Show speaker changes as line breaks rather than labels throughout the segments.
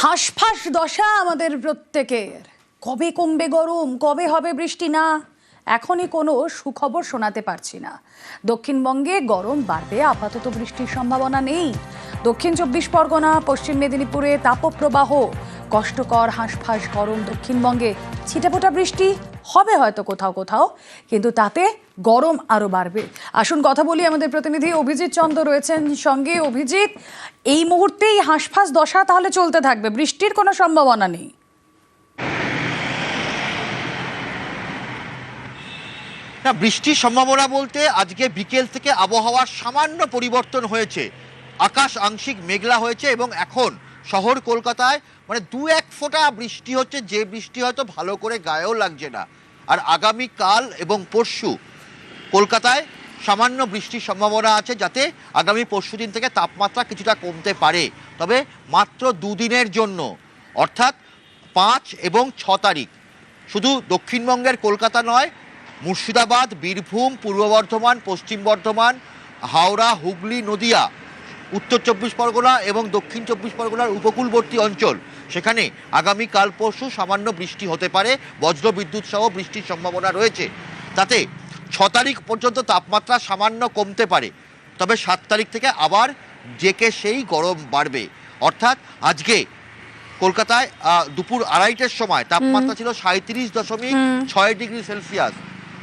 হাঁসফাঁস দশা আমাদের প্রত্যেকের। কবে কমবে গরম, কবে হবে বৃষ্টি? না, এখনই কোনো সুখবর শোনাতে পারছি না। দক্ষিণবঙ্গে গরম বাড়বে, আপাতত বৃষ্টির সম্ভাবনা নেই। দক্ষিণ চব্বিশ পরগনা, পশ্চিম মেদিনীপুরে তাপপ্রবাহ। কষ্টকর হাঁসফাঁস গরম দক্ষিণবঙ্গে। ছিটাপোটা বৃষ্টি হবে হয়তো কোথাও কোথাও, কিন্তু তাতে গরম আরও বাড়বে। আসুন কথা বলি আমাদের প্রতিনিধি অভিজিৎ চন্দ্র রয়েছেন সঙ্গে। অভিজিৎ, এই মুহূর্তে এই হাঁসফাঁস দশা তাহলে চলতে থাকবে, বৃষ্টির কোনো সম্ভাবনা নেই।
না, বৃষ্টির সম্ভাবনা বলতে আজকে বিকেল থেকে আবহাওয়ার সামান্য পরিবর্তন হয়েছে। আকাশ আংশিক মেঘলা হয়েছে এবং এখন শহর কলকাতায় মানে দু এক ফোঁটা বৃষ্টি হচ্ছে, যে বৃষ্টি হয়তো ভালো করে গায়েও লাগছে না। আর আগামী কাল এবং পরশু কলকাতায় সামান্য বৃষ্টির সম্ভাবনা আছে যাতে আগামী পরশু দিন থেকে তাপমাত্রা কিছুটা কমতে পারে। তবে মাত্র দুদিনের জন্য, অর্থাৎ পাঁচ এবং ছ তারিখ। শুধু দক্ষিণবঙ্গের কলকাতা নয়, মুর্শিদাবাদ, বীরভূম, পূর্ব বর্ধমান, পশ্চিম বর্ধমান, হাওড়া, হুগলি, নদিয়া উত্তর চব্বিশ পরগনা এবং দক্ষিণ চব্বিশ পরগনার উপকূলবর্তী অঞ্চল। সেখানে আগামী কাল পরশু সামান্য বৃষ্টি হতে পারে বজ্র বিদ্যুৎ সহ বৃষ্টির সম্ভাবনা রয়েছে। তাতে ছ তারিখ পর্যন্ত তাপমাত্রা সামান্য কমতে পারে তবে সাত তারিখ থেকে আবার জেকে সেই গরম বাড়বে। অর্থাৎ আজকে কলকাতায় দুপুর আড়াইটের সময় তাপমাত্রা ছিল সাঁত্রিশ দশমিক ছয় ডিগ্রি সেলসিয়াস।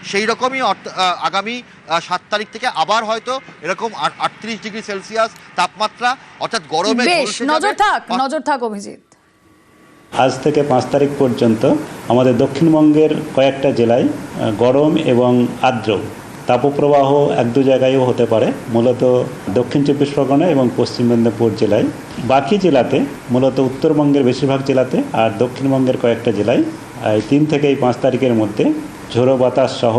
সেই রকমই অর্থ- আগামী সাত তারিখ থেকে আবার হয়তো এরকম আটত্রিশ ডিগ্রি সেলসিয়াস তাপমাত্রা অর্থাৎ গরমে।
নজর থাক নজর থাক অভিজিৎ।
আজ থেকে পাঁচ তারিখ পর্যন্ত আমাদের দক্ষিণবঙ্গের কয়েকটা জেলায় গরম এবং আর্দ্র। তাপপ্রবাহ এক দু জায়গায়ও হতে পারে মূলত দক্ষিণ চব্বিশ পরগনা এবং পশ্চিম মেদিনীপুর জেলায়। বাকি জেলাতে মূলত উত্তরবঙ্গের বেশিরভাগ জেলাতে আর দক্ষিণবঙ্গের কয়েকটা জেলায় এই তিন থেকে এই পাঁচ তারিখের মধ্যে ঝোড়ো বাতাস সহ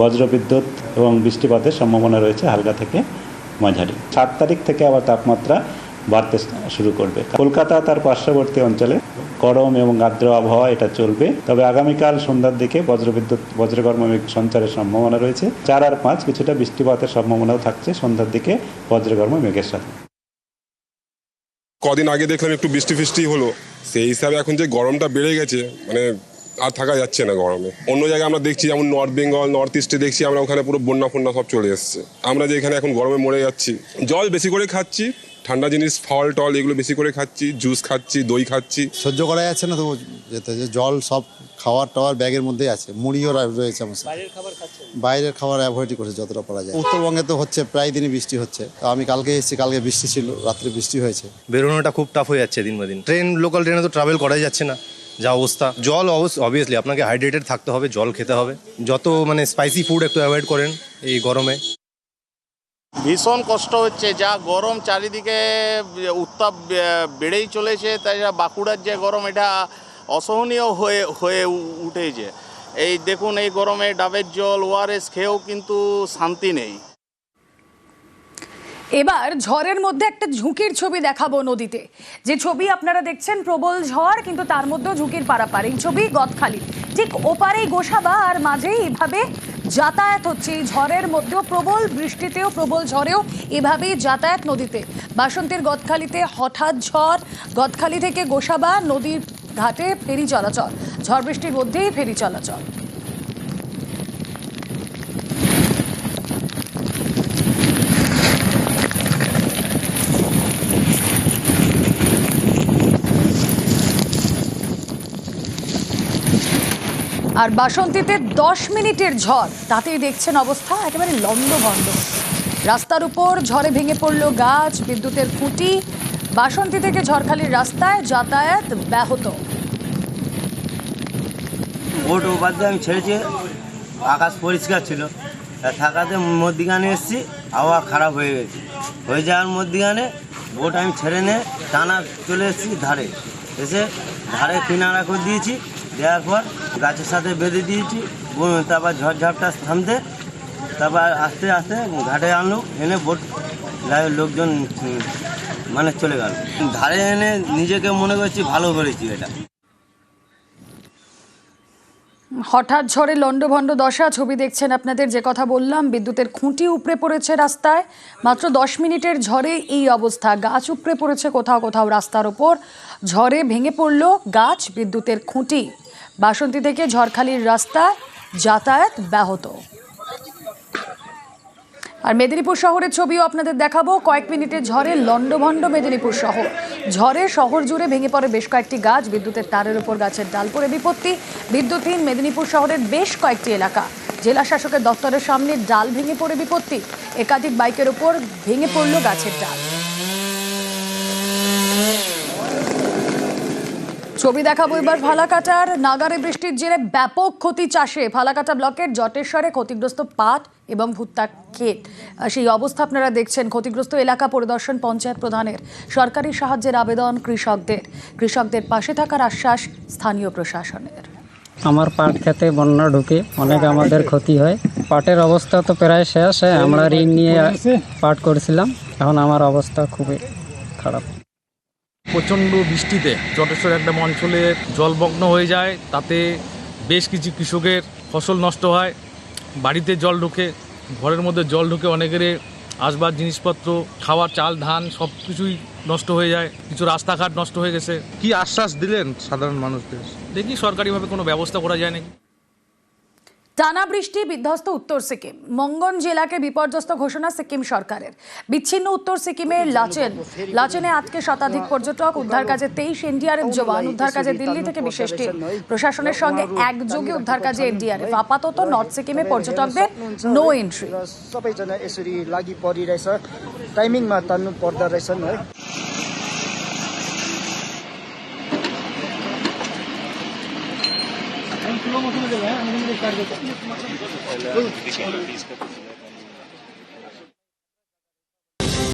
বজ্রবিদ্যুৎ এবং বৃষ্টিপাতের সম্ভাবনা রয়েছে হালকা থেকে মাঝারি। সাত তারিখ থেকে আবার তাপমাত্রা বাড়তে শুরু করবে। কলকাতা তার পার্শ্ববর্তী অঞ্চলে গরম এবং আর্দ্র আবহাওয়া এটা চলবে। তবে আগামীকাল সন্ধ্যার দিকে বজ্রবিদ্যুৎ বজ্রকর্ম সঞ্চারের সম্ভাবনা রয়েছে। চার আর পাঁচ কিছুটা বৃষ্টিপাতের সম্ভাবনাও থাকছে সন্ধ্যার দিকে বজ্রকর্ম মেঘের সাথে।
কদিন আগে দেখলাম একটু বৃষ্টি ফিষ্টি হলো। সেই হিসাবে এখন যে গরমটা বেড়ে গেছে মানে আর থাকা যাচ্ছে না গরমে। অন্য জায়গায় আমরা দেখছি যেমন নর্থ বেঙ্গল নর্থ ইস্টে দেখছি আমরা ওখানে পুরো বন্যা ফন্যা সব চলে এসছে। আমরা যে এখানে এখন গরমে মরে যাচ্ছি। জল বেশি করে খাচ্ছি ঠান্ডা জিনিস ফল টল এগুলো বেশি করে খাচ্ছি জুস খাচ্ছি দই খাচ্ছি।
সহ্য করা যাচ্ছে না তো যেতে যে জল সব খাওয়ার টাওয়ার ব্যাগের মধ্যেই আছে। মুড়িও রয়েছে আমার সাথে। বাইরের খাবার অ্যাভয়েডই করেছে যতটা পারা যায়। উত্তরবঙ্গে তো হচ্ছে প্রায় দিনই বৃষ্টি হচ্ছে। তো আমি কালকে এসেছি কালকে বৃষ্টি ছিল রাত্রে বৃষ্টি হয়েছে।
বেরোনোটা খুব টাফ হয়ে যাচ্ছে দিন বা দিন। ট্রেন লোকাল ট্রেনে তো ট্রাভেল করাই যাচ্ছে না। যা অবস্থা। জল অবভিয়াসলি আপনাকে হাইড্রেটেড থাকতে হবে, জল খেতে হবে। যত মানে স্পাইসি ফুড একটু অ্যাভয়েড করেন এই গরমে।
ভীষণ কষ্ট হচ্ছে, যা গরম চারিদিকে উত্তাপ বেড়েই চলেছে, তাই বাঁকুড়ার যে গরম, এটা অসহনীয় হয়ে হয়ে উঠেছে। এই দেখুন, এই গরমে ডাবের জল ওআরএস খেয়েও কিন্তু শান্তি নেই।
এবার ঝড়ের মধ্যে একটা ঝুঁকির ছবি দেখাবো নদীতে। যে ছবি আপনারা দেখছেন প্রবল ঝড়, কিন্তু তার মধ্যেও ঝুঁকির পারাপার। এই ছবি গদখালি। ঠিক ওপারেই গোসাবা আর মাঝেই এভাবে যাতায়াত হচ্ছে। এই ঝড়ের মধ্যেও প্রবল বৃষ্টিতেও, প্রবল ঝড়েও এভাবেই যাতায়াত নদীতে। বাসন্তীর গদখালিতে হঠাৎ ঝড়। গদখালি থেকে গোসাবা নদীর ঘাটে ফেরি চলাচল। ঝড় বৃষ্টির মধ্যেই ফেরি চলাচল। আর বাসন্তীতে দশ মিনিটের ঝড়। তাতেই দেখছেন অবস্থা, একেবারে লন্ডভন্ড রাস্তার উপর ঝড়ে ভেঙে পড়ল গাছ, বিদ্যুতের খুঁটি। বাসন্তী থেকে ঝড়খালির রাস্তায় যাতায়াত ব্যাহত।
ভোট দিয়ে আমি ছেড়েছি, আকাশ পরিষ্কার ছিল। থাকাতে মধ্যিখানে এসেছি আবহাওয়া খারাপ হয়ে গেছে। হয়ে যাওয়ার মধ্যিখানে বোট আমি ছেড়ে নিয়ে টানা চলে এসেছি ধারে। এসে ধারে কিনারা করে দিয়েছি দেওয়ার পর গাছের সাথে বেঁধে দিয়েছি তারপর ঝড়ঝাপটা থামতে, তারপর আস্তে আস্তে ঘাটে আনলো, এনে বোট লোকজন মানে চলে গেল। ধারে এনে নিজেকে মনে করছি ভালো করেছি এটা।
হঠাৎ ঝড়ে লণ্ডভণ্ড দশা, ছবি দেখছেন আপনাদের, যে কথা বললাম, বিদ্যুতের খুঁটি উপড়ে পড়েছে রাস্তায়। মাত্র দশ মিনিটের ঝড়ে এই অবস্থা, গাছ উপড়ে পড়েছে কোথাও কোথাও রাস্তার ওপর ঝড়ে ভেঙে পড়ল গাছ, বিদ্যুতের খুঁটি। বাসন্তী থেকে ঝড়খালির রাস্তা যাতায়াত ব্যাহত। আর মেদিনীপুর শহরের ছবিও আপনাদের দেখাবো। কয়েক মিনিটের ঝড়ে লণ্ডভণ্ড মেদিনীপুর শহর। ঝড়ে শহর জুড়ে ভেঙে পড়ে বেশ কয়েকটি গাছ। বিদ্যুতের তারের উপর গাছের ডাল পড়ে বিপত্তি। বিদ্যুৎহীন মেদিনীপুর শহরের বেশ কয়েকটি এলাকা। জেলা শাসকের দপ্তরের সামনে ডাল ভেঙে পড়ে বিপত্তি। একাধিক বাইকের উপর ভেঙে পড়ল গাছের ডাল। ছবি দেখাবো এবার ফালাকাটার। নাগারে বৃষ্টির জেরে ব্যাপক ক্ষতি চাষে। ফালাকাটা ব্লকের জটেশ্বরে ক্ষতিগ্রস্ত পাট এবং ভুট্টা ক্ষেত। সেই অবস্থা আপনারা দেখছেন। ক্ষতিগ্রস্ত এলাকা পরিদর্শন পঞ্চায়েত প্রধানের। সরকারি সাহায্যের আবেদন কৃষকদের। কৃষকদের পাশে থাকার আশ্বাস স্থানীয় প্রশাসনের।
আমার পাট খেতে বন্যা ঢুকে অনেক আমাদের ক্ষতি হয়। পাটের অবস্থা তো প্রায় শেষ। হ্যাঁ, আমরা ঋণ নিয়ে পাট করেছিলাম। এখন আমার অবস্থা খুবই খারাপ।
প্রচণ্ড বৃষ্টিতে জটেশ্বর একটা অঞ্চলে জলমগ্ন হয়ে যায় তাতে বেশ কিছু কৃষকের ফসল নষ্ট হয়। বাড়িতে জল ঢুকে ঘরের মধ্যে জল ঢুকে অনেকের আসবাব জিনিসপত্র খাওয়ার চাল ধান সব কিছুই নষ্ট হয়ে যায় কিছু রাস্তাঘাট নষ্ট হয়ে গেছে।
কি আশ্বাস দিলেন সাধারণ মানুষদের?
দেখি সরকারিভাবে কোনো ব্যবস্থা করা যায় নাকি?
টানা বৃষ্টি বিধ্বস্ত উত্তর সিকিম মঙ্গন জেলাকে বিপর্যস্ত ঘোষণা সিকিম সরকারের বিচ্ছিন্ন উত্তর সিকিমের লাচেন লাচেনে আজকে শতাধিক পর্যটক উদ্ধার কাজে তেইশ এনডিআরএফ জওয়ান উদ্ধার কাজে দিল্লি থেকে বিশেষ টিম প্রশাসনের সঙ্গে একযোগে উদ্ধার কাজে এনডিআরএফ আপাতত নর্থ সিকিমে পর্যটকদের নো এন্ট্রি
सबैजना यसरी लागि परिरहेछ टाइमिङमा तान्नु पर्दो रहेछन् है मसूर मसूर केलं आहे आणि मसूर काढ